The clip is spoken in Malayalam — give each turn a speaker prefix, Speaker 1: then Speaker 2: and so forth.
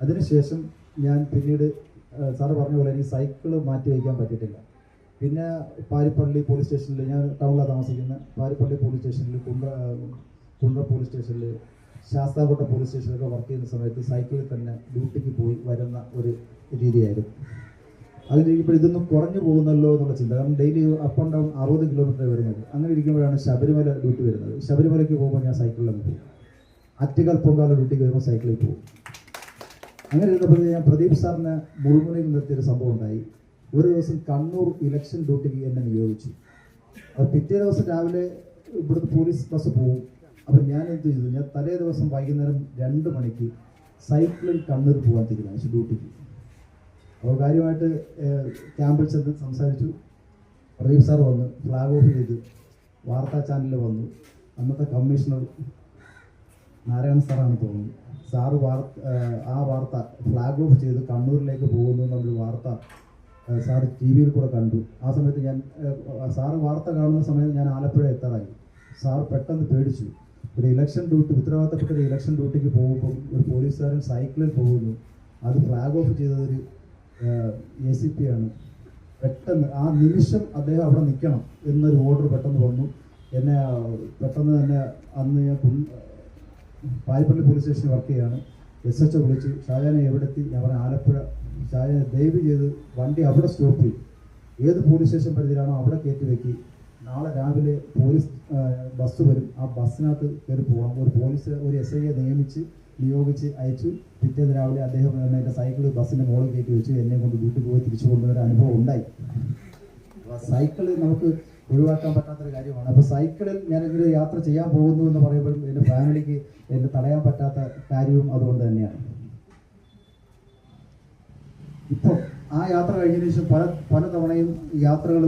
Speaker 1: അതിനുശേഷം ഞാൻ പിന്നീട് സാറ് പറഞ്ഞ പോലെ എനിക്ക് സൈക്കിൾ മാറ്റി വയ്ക്കാൻ പറ്റിയിട്ടില്ല. പിന്നെ പാരിപ്പള്ളി പോലീസ് സ്റ്റേഷനിൽ ഞാൻ ടൗണിലാണ് താമസിക്കുന്നത് പാരിപ്പള്ളി പോലീസ് സ്റ്റേഷനിൽ കുണ്ട കുണ്ട പോലീസ് സ്റ്റേഷനിൽ ശാസ്താകോട്ട പോലീസ് സ്റ്റേഷനിലൊക്കെ വർക്ക് ചെയ്യുന്ന സമയത്ത് സൈക്കിളിൽ തന്നെ ഡ്യൂട്ടിക്ക് പോയി വരുന്ന ഒരു രീതിയായിരുന്നു. അതിലിരിക്കുമ്പോൾ ഇതൊന്നും കുറഞ്ഞു പോകുന്നല്ലോ എന്നുള്ള ചിന്ത. കാരണം ഡെയിലി അപ്പ് ആൻഡ് ഡൗൺ അറുപത് കിലോമീറ്റർ വരുന്നത്. അങ്ങനെ ഇരിക്കുമ്പോഴാണ് ശബരിമല ഡ്യൂട്ടി വരുന്നത്. ശബരിമലയ്ക്ക് പോകുമ്പോൾ ഞാൻ സൈക്കിളിലങ്ങ് പോകും ആറ്റുകാൽ പൊങ്കാല ഡ്യൂട്ടിക്ക് വരുമ്പോൾ സൈക്കിളിൽ പോകും. അങ്ങനെ ഇരുന്നപ്പോൾ ഞാൻ പ്രദീപ് സാറിന് മുൾമുനയിൽ നിർത്തിയൊരു സംഭവം ഉണ്ടായി. ഒരു ദിവസം കണ്ണൂർ ഇലക്ഷൻ ഡ്യൂട്ടിക്ക് എന്നെ നിയോഗിച്ചു. അപ്പോൾ പിറ്റേ ദിവസം രാവിലെ ഇവിടുത്തെ പോലീസ് ബസ് പോകും അപ്പം ഞാൻ എന്ത് ചെയ്തു? ഞാൻ തലേ ദിവസം വൈകുന്നേരം രണ്ട് മണിക്ക് സൈക്കിളിൽ കണ്ണൂർ പോകാൻ തീരുമാനിച്ചു ഡ്യൂട്ടിക്ക് അപ്പോൾ കാര്യമായിട്ട് ക്യാമ്പിൽ ചെന്ന് സംസാരിച്ചു. പ്രദീപ് സാർ വന്നു. ഫ്ലാഗ് ഓഫ് ചെയ്തു വാർത്താ ചാനലിൽ വന്നു. അന്നത്തെ കമ്മീഷണർ നാരായണൻ സാറാണ് തോന്നുന്നു. സാറ് വാർത്ത ആ വാർത്ത ഫ്ലാഗ് ഓഫ് ചെയ്ത് കണ്ണൂരിലേക്ക് പോകുന്നു എന്നുള്ളൊരു വാർത്ത സാർ ടി വിയിൽ കൂടെ കണ്ടു. ആ സമയത്ത് ഞാൻ സാറ് വാർത്ത കാണുന്ന സമയത്ത് ഞാൻ ആലപ്പുഴ എത്താറായി. സാർ പെട്ടെന്ന് പേടിച്ചു. ഒരു ഇലക്ഷൻ ഡ്യൂട്ടി ഉത്തരവാദിത്തപ്പെട്ട ഇലക്ഷൻ ഡ്യൂട്ടിക്ക് പോകുമ്പോൾ ഒരു പോലീസുകാരൻ സൈക്കിളിൽ പോകുന്നു. അത് ഫ്ലാഗ് ഓഫ് ചെയ്തതൊരു എ സി പി ആണ്. പെട്ടെന്ന് ആ നിമിഷം അദ്ദേഹം അവിടെ നിൽക്കണം എന്നൊരു ഓർഡർ പെട്ടെന്ന് വന്നു. എന്നെ പെട്ടെന്ന് തന്നെ അന്ന് ഞാൻ പാരിപ്പള്ളി പോലീസ് സ്റ്റേഷനിൽ വർക്ക് ചെയ്യാണ്. എസ് എച്ച് വിളിച്ച് ഷാജാനെ എവിടെത്തി? ഞാൻ പറഞ്ഞ ആലപ്പുഴ. ഷാജാനെ ദയവ് ചെയ്ത് വണ്ടി അവിടെ സ്റ്റോപ്പ് ചെയ്തു ഏത് പോലീസ് സ്റ്റേഷൻ പരിധിയിലാണോ അവിടെ കയറ്റി വെക്കി. നാളെ രാവിലെ പോലീസ് ബസ് വരും. ആ ബസ്സിനകത്ത് കയറി പോകണം. ഒരു പോലീസ് ഒരു എസ് ഐയെ നിയമിച്ച് നിയോഗിച്ച് അയച്ചു പിറ്റേന്ന് രാവിലെ അദ്ദേഹം എന്റെ സൈക്കിൾ ബസ്സിന്റെ മുകളിൽ കയറ്റി വെച്ചു എന്നെ കൊണ്ട് വീട്ടിൽ പോയി തിരിച്ചു കൊണ്ടുവരുന്ന അനുഭവം ഉണ്ടായി. സൈക്കിൾ നമുക്ക് ഒഴിവാക്കാൻ പറ്റാത്തൊരു കാര്യമാണ്. അപ്പോൾ സൈക്കിളിൽ ഞാനൊരു യാത്ര ചെയ്യാൻ പോകുന്നു എന്ന് പറയുമ്പോഴും എന്റെ ഫാമിലിക്ക് എന്നെ തടയാൻ പറ്റാത്ത കാര്യവും അതുകൊണ്ട് തന്നെയാണ്. ഇപ്പോൾ ആ യാത്ര കഴിഞ്ഞതിന് ശേഷം പല പല തവണയും യാത്രകൾ